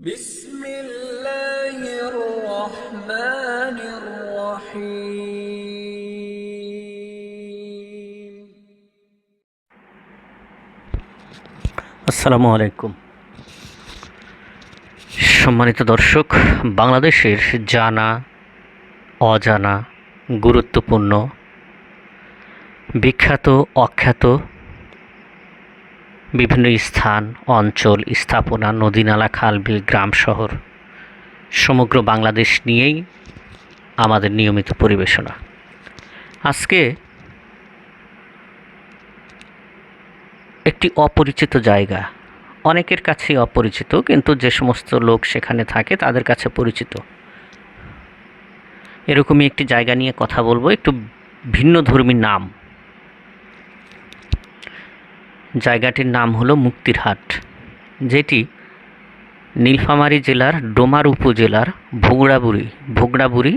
بسم الله الرحمن الرحيم আসসালামু আলাইকুম সম্মানিত দর্শক বাংলাদেশের জানা অজানা গুরুত্বপূর্ণ বিখ্যাত অখ্যাত বিভিন্ন স্থান, অঞ্চল, স্থাপনা, নদীনালা, খালবিল, গ্রাম, শহর, সমগ্র বাংলাদেশ নিয়েই আমাদের নিয়মিত পরিবেশনা। আজকে একটি অপরিচিত জায়গা। অনেকের কাছেই অপরিচিত, কিন্তু যে সমস্ত লোক সেখানে থাকে তাদের কাছে পরিচিত। এরকমই একটি জায়গা নিয়ে কথা বলব, একটু ভিন্ন ধর্মী নাম। জায়গাটির নাম হলো মুক্তিরহাট, যেটি নীলফামারী জেলার ডোমার উপজেলার ভোগড়াবুড়ি ভোগড়াবুড়ি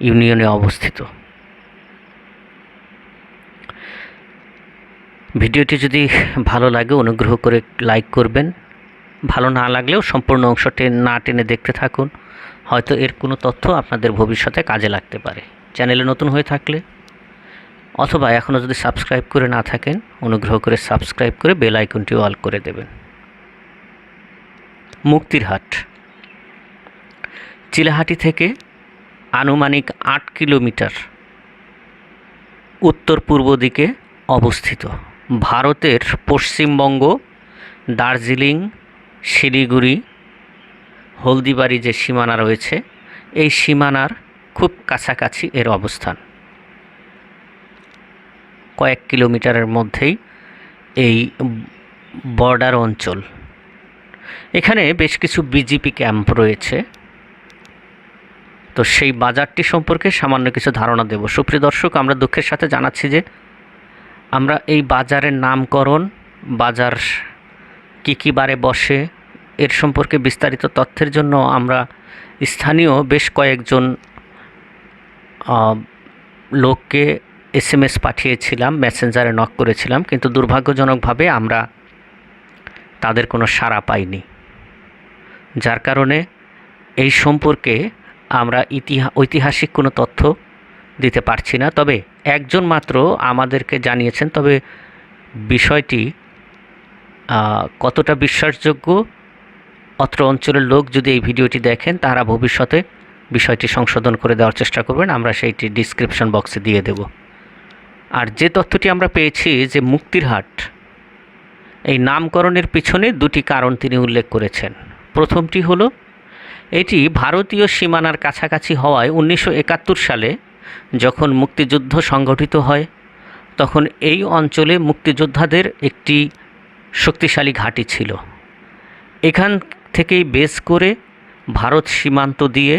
ইউনিয়নে অবস্থিত। ভিডিওটি যদি ভালো লাগে, অনুগ্রহ করে লাইক করবেন। ভালো না লাগলেও সম্পূর্ণ অংশটি না টেনে দেখতে থাকুন। হয়তো এর কোনো তথ্য আপনাদের ভবিষ্যতে কাজে লাগতে পারে। চ্যানেলে নতুন হয়ে থাকলে অথবা এখনও যদি সাবস্ক্রাইব করে না থাকেন, অনুগ্রহ করে সাবস্ক্রাইব করে বেল আইকনটি অল করে দেবেন। মুক্তিরহাট। চিলাহাটি থেকে আনুমানিক আট কিলোমিটার উত্তর পূর্ব দিকে অবস্থিত। ভারতের পশ্চিমবঙ্গ, দার্জিলিং, শিলিগুড়ি, হলদিবাড়ি যে সীমানা রয়েছে, এই সীমানার খুব কাছাকাছি এর অবস্থান। কয়েক কিলোমিটারের মধ্যেই এই বর্ডার অঞ্চল। এখানে বেশ কিছু বিজেপি ক্যাম্প রয়েছে। তো সেই বাজারটি সম্পর্কে সামান্য কিছু ধারণা দেব। সুপ্রিয় দর্শক, আমরা দুঃখের সাথে জানাচ্ছি যে আমরা এই বাজারের নামকরণ, বাজার কী কী বারে বসে, এর সম্পর্কে বিস্তারিত তথ্যের জন্য আমরা স্থানীয় বেশ কয়েকজন লোককে এস এম এস পাঠিয়েছিলাম, মেসেঞ্জারে নক করেছিলাম, কিন্তু দুর্ভাগ্যজনকভাবে আমরা তাদের কোনো সাড়া পাইনি। যার কারণে এই সম্পর্কে আমরা ইতিহা, ঐতিহাসিক কোনো তথ্য দিতে পারছি না। তবে একজন মাত্র আমাদেরকে জানিয়েছেন, তবে বিষয়টি কতটা বিশ্বাসযোগ্য, অত্র অঞ্চলের লোক যদি এই ভিডিওটি দেখেন তারা ভবিষ্যতে বিষয়টি সংশোধন করে দেওয়ার চেষ্টা করবেন। আমরা সেইটি ডিসক্রিপশন বক্সে দিয়ে দেব। আর যে তথ্যটি আমরা পেয়েছি যে মুক্তিরহাট এই নামকরণের পিছনে দুটি কারণ তিনি উল্লেখ করেছেন। প্রথমটি হলো, এটি ভারতীয় সীমানার কাছাকাছি হওয়ায় উনিশশো একাত্তর সালে যখন মুক্তিযুদ্ধ সংগঠিত হয়, তখন এই অঞ্চলে মুক্তিযোদ্ধাদের একটি শক্তিশালী ঘাঁটি ছিল। এখান থেকেই বেস করে ভারত সীমান্ত দিয়ে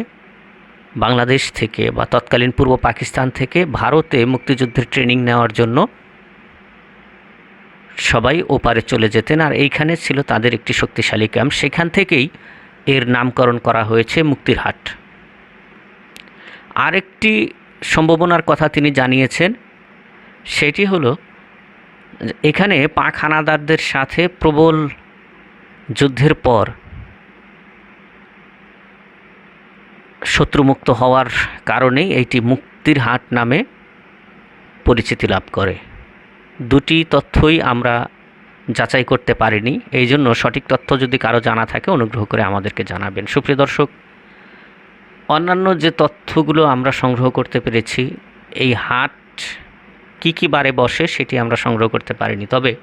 বাংলাদেশ থেকে বা তৎকালীন পূর্ব পাকিস্তান থেকে ভারতে মুক্তিযুদ্ধের ট্রেনিং নেওয়ার জন্য সবাই ওপারে চলে যেতেন। আর এইখানে ছিল তাদের একটি শক্তিশালী ক্যাম্প সেখান থেকেই এর নামকরণ করা হয়েছে মুক্তিরহাট আরেকটি সম্ভাবনার কথা তিনি জানিয়েছেন, সেটি হলো, এখানে পাক হানাদারদের সাথে প্রবল যুদ্ধের পর শত্রুমুক্ত হওয়ার কারণেই এইটি মুক্তির হাট নামে পরিচিতি লাভ করে। দুটি তথ্যই আমরা যাচাই করতে পারিনি। এই জন্য সঠিক তথ্য যদি কারও জানা থাকে, অনুগ্রহ করে আমাদেরকে জানাবেন। সুপ্রিয় দর্শক, অন্যান্য যে তথ্যগুলো আমরা সংগ্রহ করতে পেরেছি, এই হাট কী কী বারে বসে সেটি আমরা সংগ্রহ করতে পারিনি। তবে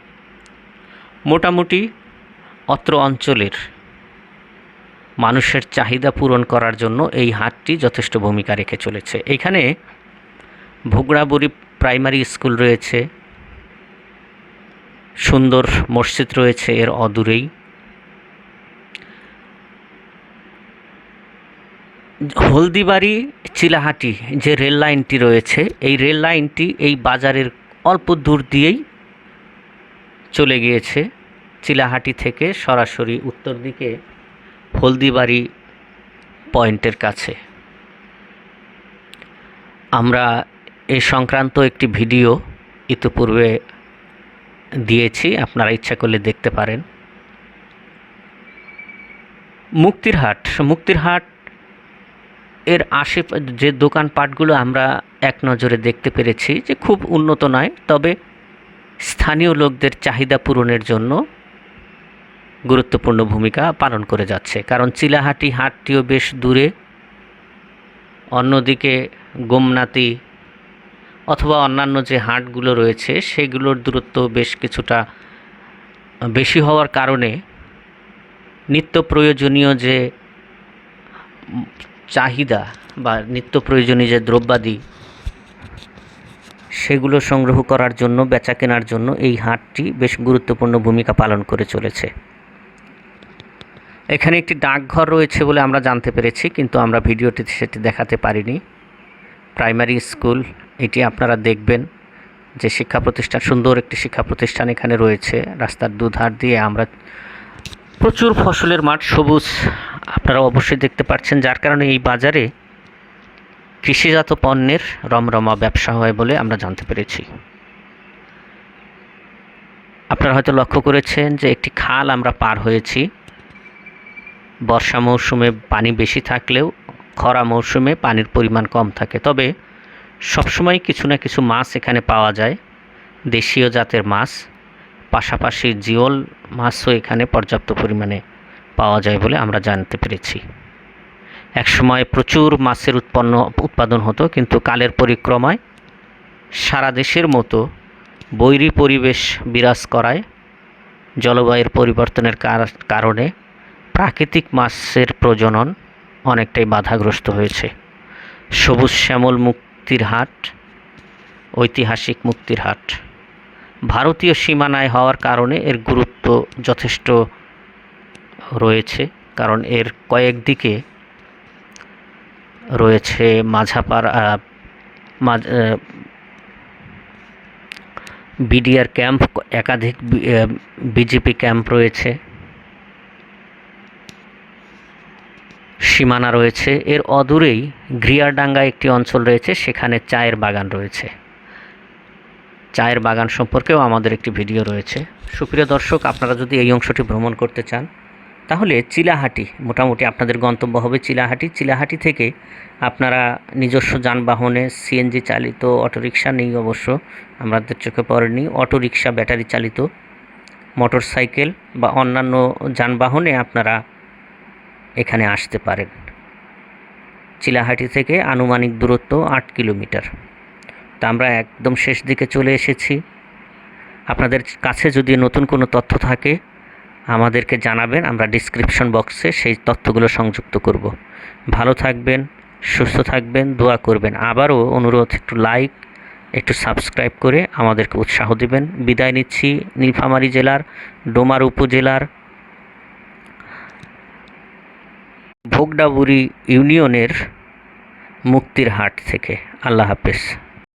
মোটামুটি অত্র অঞ্চলের মানুষের চাহিদা পূরণ করার জন্য এই হাটটি যথেষ্ট ভূমিকা রেখে চলেছে। এখানে ভোগড়াবুড়ি প্রাইমারি স্কুল রয়েছে, সুন্দর মসজিদ রয়েছে এর অদূরেই। হলদিবাড়ি চিলাহাটি যে রেল লাইনটি রয়েছে, এই রেল লাইনটি এই বাজারের অল্প দূর দিয়েই চলে গিয়েছে। চিলাহাটি থেকে সরাসরি উত্তর দিকে হলদিবাড়ি পয়েন্টের কাছে। আমরা এ সংক্রান্ত একটি ভিডিও ইতিপূর্বে দিয়েছি, আপনারা ইচ্ছা করলে দেখতে পারেন। মুক্তির হাট মুক্তির হাট এর আশে যে দোকানপাটগুলো আমরা এক নজরে দেখতে পেরেছি যে খুব উন্নত নয়, তবে স্থানীয় লোকদের চাহিদা পূরণের জন্য গুরুত্বপূর্ণ ভূমিকা পালন করে যাচ্ছে। কারণ চিলাহাটি হাটটিও বেশ দূরে। অন্যদিকে গোমনাতি অথবা অন্যান্য যে হাটগুলো রয়েছে, সেগুলোর দূরত্ব বেশ কিছুটা বেশি হওয়ার কারণে নিত্য প্রয়োজনীয় যে চাহিদা বা নিত্য প্রয়োজনীয় যে দ্রব্যাদি, সেগুলো সংগ্রহ করার জন্য, বেচা কেনার জন্য এই হাটটি বেশ গুরুত্বপূর্ণ ভূমিকা পালন করে চলেছে। এখানে একটি ডাকঘর রয়েছে বলে আমরা জানতে পেরেছি, কিন্তু আমরা ভিডিওটিতে সেটি দেখাতে পারিনি। প্রাইমারি স্কুল, এটি আপনারা দেখবেন যে শিক্ষা প্রতিষ্ঠান, সুন্দর একটি শিক্ষা প্রতিষ্ঠান এখানে রয়েছে। রাস্তার দুধার দিয়ে আমরা প্রচুর ফসলের মাঠ, সবুজ, আপনারা অবশ্যই দেখতে পাচ্ছেন, যার কারণে এই বাজারে কৃষিজাত পণ্যের রমরমা ব্যবসা হয় বলে আমরা জানতে পেরেছি। আপনারা হয়তো লক্ষ্য করেছেন যে একটি খাল আমরা পার হয়েছি। বর্ষা মৌসুমে পানি বেশি থাকলেও খরা মৌসুমে পানির পরিমাণ কম থাকে। তবে সবসময় কিছু না কিছু মাছ এখানে পাওয়া যায়, দেশীয় জাতের মাছ। পাশাপাশি জিওল মাছও এখানে পর্যাপ্ত পরিমাণে পাওয়া যায় বলে আমরা জানতে পেরেছি। একসময় প্রচুর মাছের উৎপন্ন, উৎপাদন হতো, কিন্তু কালের পরিক্রমায় সারা দেশের মতো বৈরী পরিবেশ বিরাজ করায় জলবায়ুর পরিবর্তনের কার- কারণে প্রাকৃতিক মাছের প্রজনন অনেকটাই বাধাগ্রস্ত হয়েছে। সবুজ শ্যামল মুক্তির হাট, ঐতিহাসিক মুক্তির হাট। ভারতীয় সীমানায় হওয়ার কারণে এর গুরুত্ব যথেষ্ট রয়েছে, কারণ এর কয়েক দিকে রয়েছে মাঝাপাড়া বিডিআর ক্যাম্প, একাধিক বিজেপি ক্যাম্প রয়েছে। সীমানা রয়েছে। এর অদূরেই গ্রিয়ারডাঙ্গা একটি অঞ্চল রয়েছে, সেখানে চায়ের বাগান রয়েছে। চায়ের বাগান সম্পর্কেও আমাদের একটি ভিডিও রয়েছে। সুপ্রিয় দর্শক, আপনারা যদি এই অংশটি ভ্রমণ করতে চান, তাহলে চিলাহাটি, মোটামুটি আপনাদের গন্তব্য হবে চিলাহাটি। চিলাহাটি থেকে আপনারা নিজস্ব যানবাহনে সিএনজি চালিত অটোরিকশা নেই অবশ্য, আমাদের চোখে পড়েনি। অটোরিকশা, ব্যাটারি চালিত মোটর সাইকেল বা অন্যান্য যানবাহনে আপনারা এখানে আসতে পারেন চিলাহাটি থেকে আনুমানিক দূরত্ব আট কিলোমিটার। তা আমরা একদম শেষ দিকে চলে এসেছি। আপনাদের কাছে যদি নতুন কোনো তথ্য থাকে, আমাদেরকে জানাবেন, আমরা ডিসক্রিপশন বক্সে সেই তথ্যগুলো সংযুক্ত করব। ভালো থাকবেন, সুস্থ থাকবেন, দোয়া করবেন। আবারও অনুরোধ, একটু লাইক একটু সাবস্ক্রাইব করে আমাদেরকে উৎসাহ দেবেন। বিদায় নিচ্ছি নীলফামারী জেলার, ডোমার উপজেলার ভোগডাবুরি ইউনিয়নের মুক্তির হাট থেকে। আল্লাহ হাফেজ।